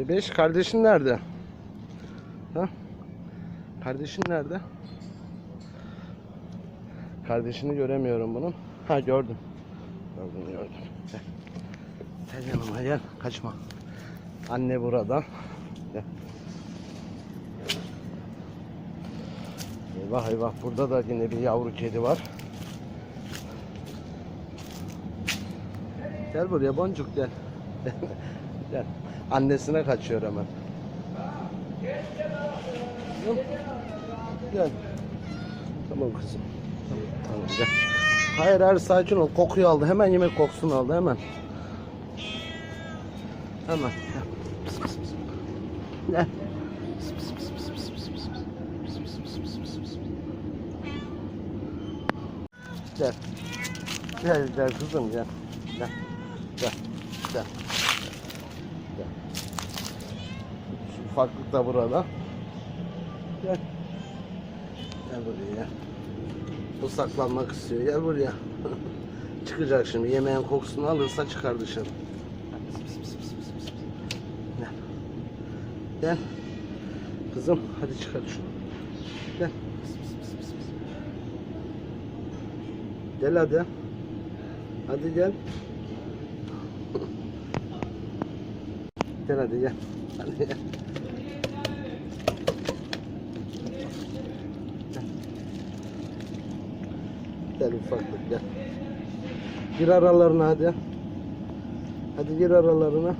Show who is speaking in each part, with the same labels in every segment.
Speaker 1: Bebeş kardeşin nerede? Ha? Kardeşin nerede? Kardeşini göremiyorum bunun. Ha gördüm. Gördüm gördüm. Gel. Yanıma gel. Kaçma. Anne burada. Gel. Eyvah eyvah burada da yine bir yavru kedi var. Gel buraya boncuk gel. gel. Annesine kaçıyor hemen. Gel. Tamam kızım. Tamam, tamam gel. Hayır hayır sakin ol. Kokuyu aldı. Hemen yemek kokusunu aldı hemen. Hemen. Pıs. Gel. Gel. Gel gel kızım. Gel. Gel. Gel. Gel. Ufaklık da burada. Gel. Gel buraya. Bu saklanmak istiyor. Gel buraya. Çıkacak şimdi. Yemeğin kokusunu alırsa çıkar dışarı. Gel. Kızım hadi çıkar şunu. Gel. Gel hadi. Hadi gel. Gel hadi gel. Hadi gel. Gel ufaklık gel. Gir aralarına hadi. Hadi gir aralarına.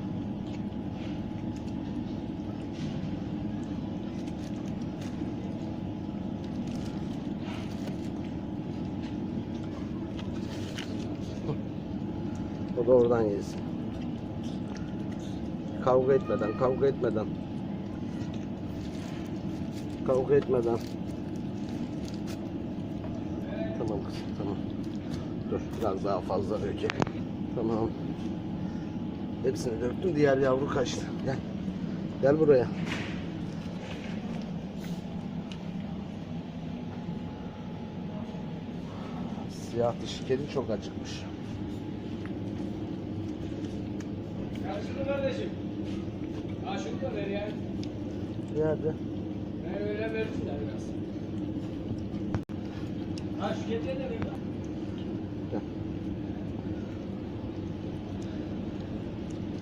Speaker 1: O da oradan yesin. Kavga etmeden, kavga etmeden. Kavga etmeden. Tamam kızım, tamam. Dur, biraz daha fazla dökelim. Tamam. Hepsini döktüm, diğer yavru kaçtı. Gel. Gel buraya. Siyah dişi kedi çok acıkmış.
Speaker 2: Karşılığı kardeşim. Karşılığı da ver ya.
Speaker 1: Nerede?
Speaker 2: Ben öyle verdim de biraz. Ha de ver lan.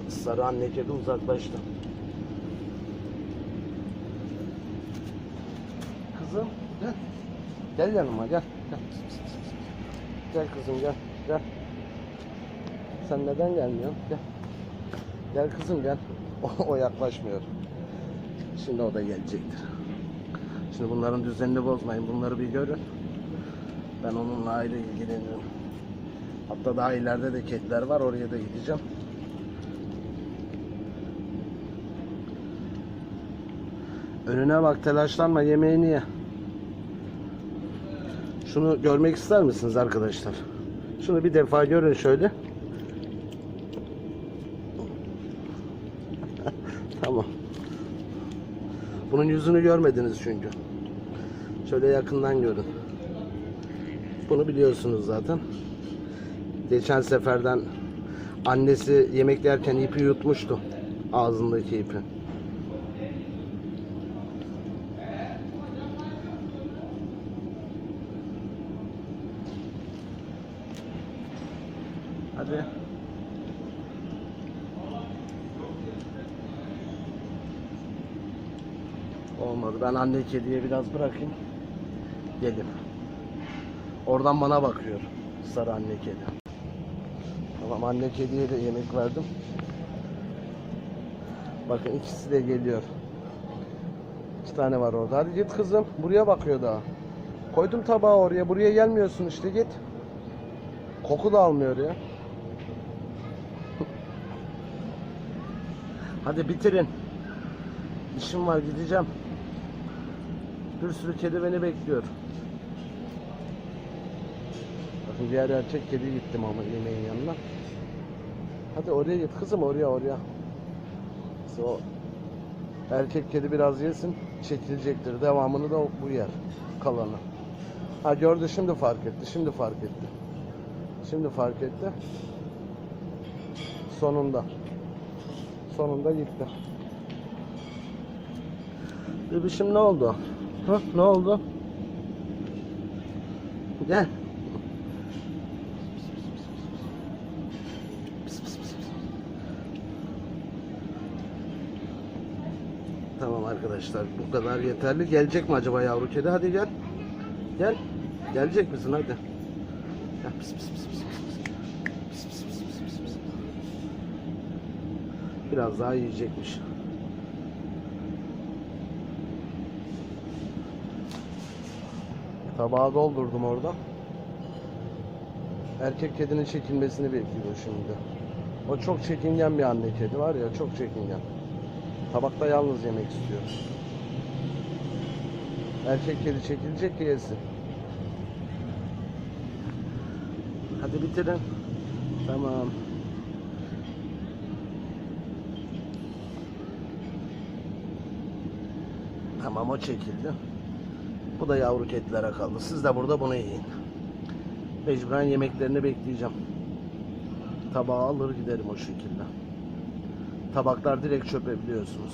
Speaker 1: Sarı anne kedi uzaklaştı. Kızım gel. Gel yanıma gel. Gel, gel kızım gel. Gel. Sen neden gelmiyorsun? Gel. Gel kızım gel. O, o yaklaşmıyor. Şimdi o da gelecektir. Şimdi bunların düzenini bozmayın. Bunları bir görün. Ben onunla ayrı ilgileniyorum. Hatta daha ileride de kediler var. Oraya da gideceğim. Önüne bak telaşlanma yemeğini ye. Şunu görmek ister misiniz arkadaşlar? Şunu bir defa görün şöyle. tamam. Bunun yüzünü görmediniz çünkü. Şöyle yakından görün. Bunu biliyorsunuz zaten. Geçen seferden annesi yemek yerken ipi yutmuştu. Ağzındaki ipi. Hadi. Olmadı. Ben anne kediye biraz bırakayım. Gelin. Oradan bana bakıyor. Sarı anne kedi. Tamam anne kediye de yemek verdim. Bakın ikisi de geliyor. İki tane var orada. Hadi git kızım. Buraya bakıyor daha. Koydum tabağı oraya. Buraya gelmiyorsun işte git. Koku da almıyor ya. Hadi bitirin. İşim var gideceğim. Bir sürü kedi beni bekliyor. Diğer erkek kedi gittim ama yemeğin yanına. Hadi oraya git kızım oraya oraya. İşte O erkek kedi biraz yesin çekilecektir. Devamını da bu yer. Kalanı. Ha gördü şimdi fark etti. Şimdi fark etti. Şimdi fark etti. Sonunda. Sonunda gitti. Bebişim ne oldu? Hı, ne oldu? Gel. Pis, pis, pis, pis. Tamam arkadaşlar bu kadar yeterli. Gelecek mi acaba yavru kedi? Hadi gel. Gel. Gelecek misin hadi. Pis, pis, pis, pis. Pis, pis, pis, pis, pis, pis. Biraz daha yiyecekmiş. Tabağı doldurdum orada. Erkek kedinin çekilmesini bekliyor şimdi. O çok çekingen bir anne kedi var ya çok çekingen. Tabakta yalnız yemek istiyor. Erkek kedi çekilecek ki yesin. Hadi bitirin. Tamam. Tamam o çekildi. Bu da yavru kedilere kaldı. Siz de burada bunu yiyin. Mecburen yemeklerini bekleyeceğim. Tabağı alır giderim o şekilde. Tabaklar direkt çöpe biliyorsunuz.